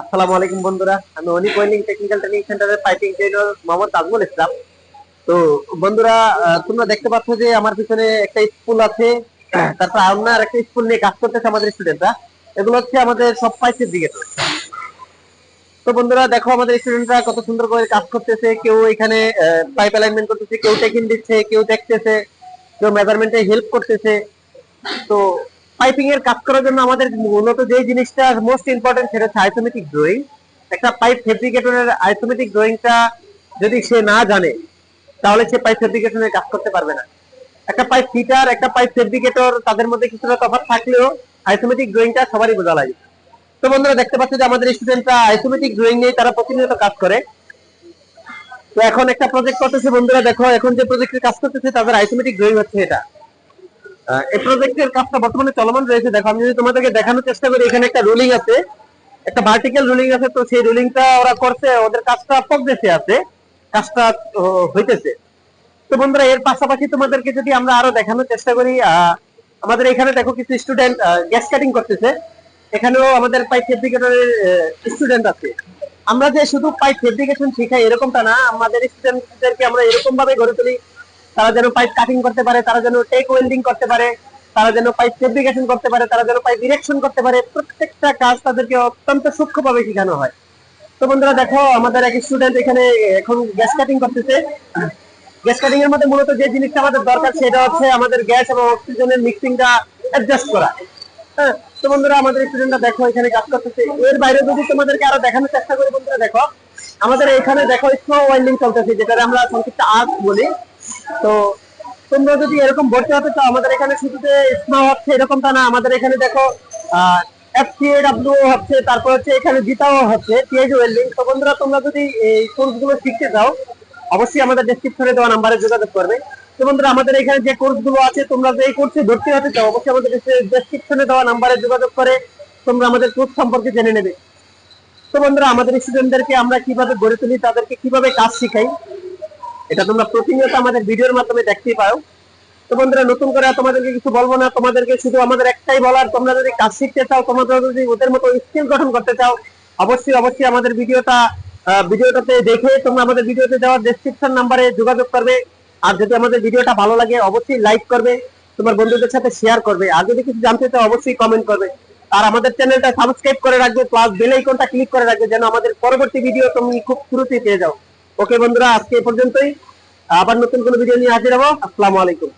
আসসালামু আলাইকুম বন্ধুরা, আমি অনিক ওয়েল্ডিং টেকনিক্যাল ট্রেনিং সেন্টারের পাইপিং ট্রেনার মোহাম্মদ তাজমুল ইসলাম। তো বন্ধুরা তোমরা দেখতে পাচ্ছ যে আমার পিছনে একটা স্কুল আছে, তারপর আপনার একটা স্কুল নিয়ে কাজ করতেছে আমাদের স্টুডেন্টরা এগুলো হচ্ছে আমাদের সব পাইপের দিকে তো বন্ধুরা, দেখো আমাদের স্টুডেন্টরা কত সুন্দর করে কাজ করতেছে, কেউ এখানে পাইপ অ্যালাইনমেন্ট করতেছে, কেউ টেকিং দিচ্ছে, কেউ দেখতেছে, কেউ মেজারমেন্টে হেল্প করতেছে। তো পাইপিং এর কাজ করার জন্য আমাদের মূলত যে জিনিসটা মোস্ট ইম্পর্টেন্ট সেটা হচ্ছে আইসোমেটিক ড্রয়িং একটা পাইপ ফেব্রিকেটরের আইসোমেটিক ড্রয়িংটা যদি সে না জানে, তাহলে সে পাইপ ফেব্রিকেশনের কাজ করতে পারবে না। একটা পাইপ ফিটার একটা পাইপ ফেব্রিকেটর তাদের মধ্যে কিছুটা তফাৎ থাকলেও আইসোমেটিক ড্রয়িংটা সবারই বোঝা লাগে। তো বন্ধুরা, দেখতে পাচ্ছ যে আমাদের স্টুডেন্টরা আইসোমেটিক ড্রয়িং নিয়ে তারা প্রতিনিয়ত কাজ করে। তো এখন একটা প্রজেক্ট করতেছে বন্ধুরা, দেখো, এখন যে প্রজেক্টের কাজ করতেছে, তাদের আইসোমেটিক ড্রয়িং হচ্ছে এটা। এই প্রজেক্টের কাজটা বর্তমানে চলমান রয়েছে। দেখো, আমি যদি তোমাদেরকে দেখানোর চেষ্টা করি, এখানে একটা রুলিং আছে। একটা ভার্টিক্যাল রুলিং আছে, তো সেই রুলিংটা ওরা করছে, ওদের কাজটা প্রগ্রেসে আছে, কাজটা হইতেছে। তো বন্ধুরা, এর পাশাপাশি তোমাদেরকে যদি আমরা আরও দেখানোর চেষ্টা করি আমাদের এখানে দেখো কিছু স্টুডেন্ট গ্যাস কাটিং করতেছে। এখানেও আমাদের পাইপ ফেব্রিকেটরের স্টুডেন্ট আছে। আমরা যে শুধু পাইপ ফেব্রিকেশন শেখাই এরকমটা না, আমাদের স্টুডেন্টদেরকে আমরা এরকম ভাবে গড়ে তুলি। তারা যেন পাইপ কাটিং করতে পারে, তারা যেন টেক ওয়েল্ডিং করতে পারে, তারা যেন পাইপ ফেব্রিকেশন করতে পারে, তারা যেন পাইপ ইরেকশন করতে পারে, প্রত্যেকটা কাজ তাদেরকে অত্যন্ত সূক্ষ্মভাবে শেখানো হয়। তো বন্ধুরা দেখো, আমাদের এক স্টুডেন্ট এখানে এখন গ্যাস কাটিং করতেছে। গ্যাস কাটিং এর মধ্যে মূলত যে জিনিসটা আমাদের দরকার, সেটা হচ্ছে আমাদের গ্যাস এবং অক্সিজেনের মিক্সিংটা অ্যাডজাস্ট করা। হ্যাঁ তো বন্ধুরা আমাদের স্টুডেন্টরা দেখো, এখানে কাজ করতেছে। এর বাইরে যদি তোমাদেরকে আরও দেখানোর চেষ্টা করি বন্ধুরা, দেখো, আমাদের এখানে দেখো স্নো ওয়েল্ডিং চলতেছে যেটা আমরা সংক্ষিপ্ত আর্ট বলি। তো তোমরা যদি এরকম ভর্তি হতে চাও, আমাদের এখানে শুধু যে স্নো হচ্ছে এরকমটা না, আমাদের এখানে দেখো হচ্ছে, তারপর হচ্ছে এখানে জিতাও হচ্ছে ওয়েল্ডিং তো বন্ধুরা, তোমরা যদি এই কোর্সগুলো শিখতে চাও, অবশ্যই আমাদের দেওয়া নাম্বারে যোগাযোগ করবে। তো বন্ধুরা, আমাদের এখানে যে কোর্সগুলো আছে, তোমরা যে কোর্সে ভর্তি হতে চাও, অবশ্যই আমাদের ডেসক্রিপশনে দেওয়া নাম্বারে যোগাযোগ করে, তোমরা আমাদের কোর্স সম্পর্কে জেনে নেবে। তো বন্ধুরা, আমাদের স্টুডেন্টদেরকে আমরা কীভাবে গড়ে তুলি, তাদেরকে কীভাবে কাজ শিখাই এটা তোমরা প্রতিনিয়ত আমাদের ভিডিওর মাধ্যমে দেখতেই পাও তো বন্ধুরা, নতুন করে তোমাদেরকে কিছু বলব না, তোমাদেরকে শুধু আমাদের একটাই বলার, তোমরা যদি কাজ শিখতে চাও, তোমরা যদি ওদের মতো স্কিল গঠন করতে চাও, অবশ্যই অবশ্যই আমাদের ভিডিওটা ভিডিওটাতে দেখে তোমরা আমাদের ভিডিওতে দেওয়া ডেসক্রিপশন নাম্বারে যোগাযোগ করবে। আর যদি আমাদের ভিডিওটা ভালো লাগে, অবশ্যই লাইক করবে, তোমার বন্ধুদের সাথে শেয়ার করবে। আর যদি কিছু জানতে চাও, অবশ্যই কমেন্ট করবে। আর আমাদের চ্যানেলটা সাবস্ক্রাইব করে রাখবে প্লাস বেল আইকনটা ক্লিক করে রাখবে, যেন আমাদের পরবর্তী ভিডিও তুমি খুব শুরুতেই পেয়ে যাও। ওকে বন্ধুরা আজকে পর্যন্তই। আবার নতুন কোনো ভিডিও নিয়ে হাজির হব। আসসালামু আলাইকুম।